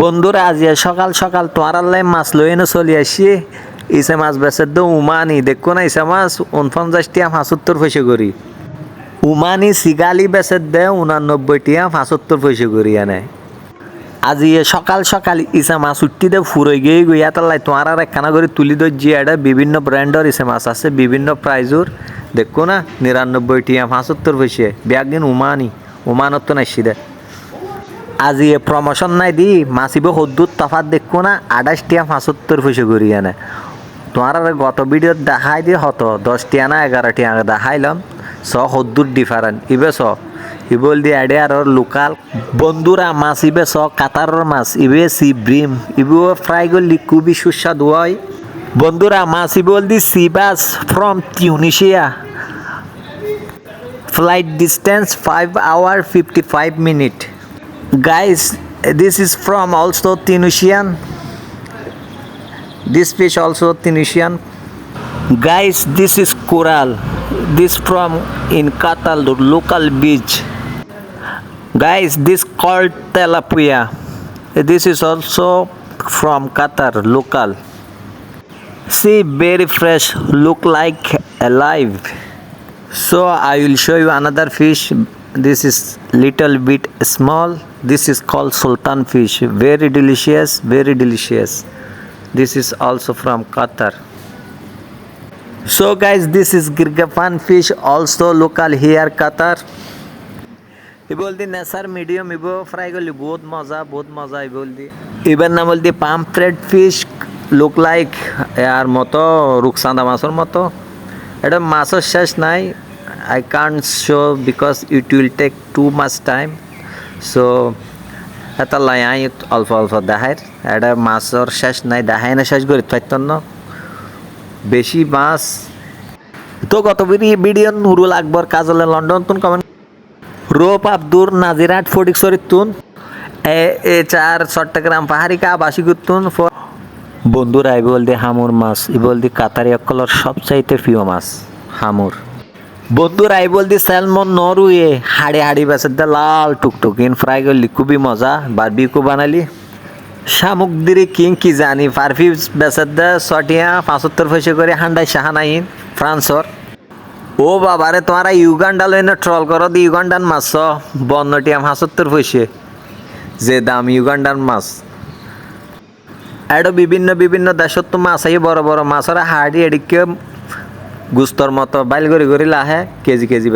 বন্ধুরা আজ সকাল সকাল তোমার আল্লাহ মাছ লই এনে চলি আসি। ইসে মাছ বেচার দো, উমানি। দেখো না ইসে মাছ উনপঞ্চাশ টিয়া পাঁচাত্তর পয়সা করি। উমানি সিগালি বেচার দে উনানব্বই টিয়া পাঁচাত্তর পয়সা করি এনে। আজ সকাল সকাল ইসে মাছ উঠতি দে, ফুরই গিয়ে গই। এতাল্লাই তোমার আর একখানা করে তুলি দই এটা বিভিন্ন ব্র্যান্ডর ইসে মাছ আছে, বিভিন্ন প্রাইজর। দেখো না, নিরানব্বই টিয়া পাঁচাত্তর পয়সা। ব্যাগ দিন উমানি, উমানত তো নাইছি দে। আজি এ প্রমোশন নাই দি, মাসিব হদ্দুর তফাত দেখো না আঠাশ টিয়া পাঁচাত্তর পয়সা করি এনে তোমার আর গত ভিডিওত দেখাই দিয়ে হতো দশ টিয়া না এগারো টিয়া দেখাইলাম স হদ্দুর ডিফারেন্ট ইবে স ইবল দি আডে আর লোকাল বন্ধুরা মাছ, ইবে স কাতারের মাছ, ইবে সি ব্রিম। ইবে ফ্রাই করলি, খুবই সুস্বাদু হয়। বন্ধুরা, মাছ able the sea bass from Tunisia flight five 5 hour 55 minute guys this is from also tunisian this fish also tunisian guys this is coral this from in qatar local beach. Guys this called tilapia this is also from qatar local. See very fresh look like alive. So i will show you another fish this is little bit small this is called sultan fish very delicious very delicious this is also from qatar so guys this is girgafan fish also local here qatar এই বলদি নেসার medium ইবো fry করলি বহুত মজা বহুত মজা এই বলদি এবার নাম বলদি পাম্পলেট ফিশ লুক লাইক আর মতো রুকসান্দা মাছের মতো এটা মাছের শেষ নাই I can't show because it will take too much time so এটা লাই আই অল্প অল্প দেখায়। এটা মাছের শেষ নাই, দেখায় না, শেষ করি পাইতন বেশি মাছ তো কত ভিডিও নুরুল আকবর কাজলে লন্ডন তুন কমেন্ট রোপ আব্দুর নাজিরাট ফটিক শরীরতুন এ চার চট্টগ্রাম পাহাড়ি কা বাসি গুতুন বন্ধুরা বল দি হামুর মাছ বল দি কাতারি অকলর সবচাইতে প্রিয় মাছ, হামুর। বন্ধুরা এই বল দি স্যালমন নরুয়ে হাড়ি হাড়ি বেসের দা লাল টুকটুক ইন ফ্রাই করলি খুবই মজা বারবিকু বানালি। সামুদ্রিক কিং কি জানি পারফি বেসের দা ছটিয়া পাঁচাত্তর পয়সা করে হান্ডাই সাহানাইন ফ্রান্সর ও বাবারে তোমারা ইউগান্ডা লইনে ট্রল করো দি ইউগান্ডান মাছ বন্নটিয়া পাঁচাত্তর পয়সে যে দাম ইউগান্ডান মাছ। এডো বিভিন্ন বিভিন্ন দেশত তো মাছ আই বড় বড় মাছের হাড়ি এদিকে গুস্তর মতো বাইল করে করে লাহে কেজি কেজি